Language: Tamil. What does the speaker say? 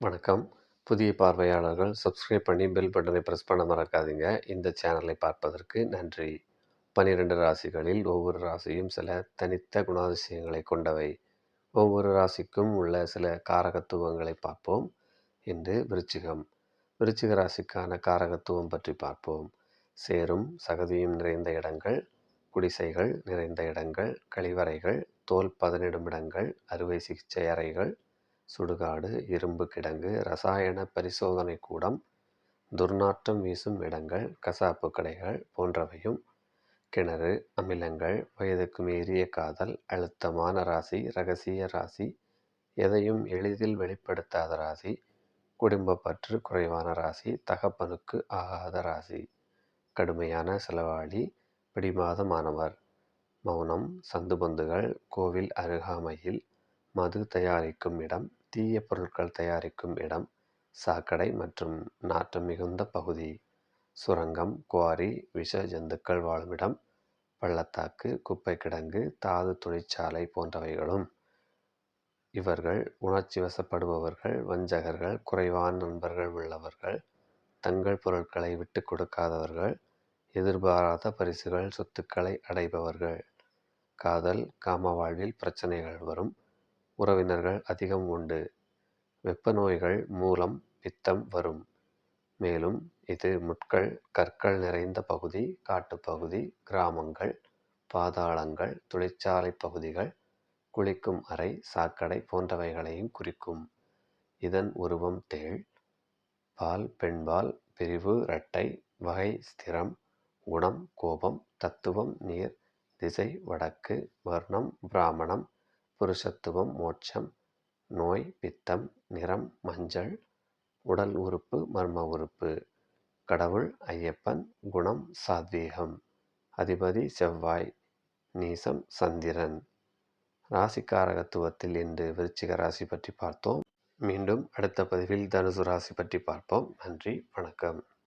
வணக்கம். புதிய பார்வையாளர்கள் சப்ஸ்கிரைப் பண்ணி பெல் பட்டனை பிரஸ் பண்ண மறக்காதீங்க. இந்த சேனலை பார்ப்பதற்கு நன்றி. 12 ராசிகளில் ஒவ்வொரு ராசியும் சில தனித்த குணாதிசயங்களை கொண்டவை. ஒவ்வொரு ராசிக்கும் உள்ள சில காரகத்துவங்களை பார்ப்போம். இன்று விருச்சிகம். விருச்சிக ராசிக்கான காரகத்துவம் பற்றி பார்ப்போம். சேரும் சகதியும் நிறைந்த இடங்கள், குடிசைகள் நிறைந்த இடங்கள், கழிவறைகள், தோல் பதனிடும் இடங்கள், அறுவை சிகிச்சை அறைகள், சுடுகாடு, இரும்பு கிடங்கு, ரசாயன பரிசோதனை கூடம், துர்நாற்றம் வீசும் இடங்கள், கசாப்பு கடைகள் போன்றவையும் கிணறு, அமிலங்கள், வயதுக்கு மீறிய காதல், அழுத்தமான ராசி, ரகசிய ராசி, எதையும் எளிதில் வெளிப்படுத்தாத ராசி, குடும்ப பற்று குறைவான ராசி, தகப்பனுக்கு ஆகாத ராசி, கடுமையான செலவாளி, பிடிமாதமானவர் மௌனம், சந்துபந்துகள், கோவில் அருகாமையில், மது தயாரிக்கும் இடம், தீய பொருட்கள் தயாரிக்கும் இடம், சாக்கடை மற்றும் நாற்றம் மிகுந்த பகுதி, சுரங்கம், குவாரி, விஷ ஜந்துக்கள் வாழும் இடம், பள்ளத்தாக்கு, குப்பை கிடங்கு, தாது தொழிற்சாலை போன்றவைகளும். இவர்கள் உணர்ச்சி வசப்படுபவர்கள், வஞ்சகர்கள், குறைவான நண்பர்கள் உள்ளவர்கள், தங்கள் பொருட்களை விட்டு கொடுக்காதவர்கள், எதிர்பாராத பரிசுகள், சொத்துக்களை அடைபவர்கள். காதல், காம வாழ்வில் பிரச்சனைகள் வரும். உறவினர்கள் அதிகம் உண்டு. வெப்ப நோய்கள் மூலம் பித்தம் வரும். மேலும் இது முட்கள், கற்கள் நிறைந்த பகுதி, காட்டுப்பகுதி, கிராமங்கள், பாதாளங்கள், தொழிற்சாலை பகுதிகள், குளிக்கும் அறை, சாக்கடை போன்றவைகளையும் குறிக்கும். இதன் உருவம் தேள். பால் பெண்பால் பிரிவு இரட்டை வகை ஸ்திரம் குணம் கோபம் தத்துவம் நீர் திசை வடக்கு வர்ணம் பிராமணம் புருஷத்துவம் மோட்சம் நோய் பித்தம் நிறம் மஞ்சள் உடல் உறுப்பு மர்ம உறுப்பு கடவுள் ஐயப்பன் குணம் சாத்வீகம் அதிபதி செவ்வாய் நீசம் சந்திரன். ராசிக்காரகத்துவத்தில் இன்று விருச்சிக ராசி பற்றி பார்த்தோம். மீண்டும் அடுத்த பதிவில் தனுசு ராசி பற்றி பார்ப்போம். நன்றி வணக்கம்.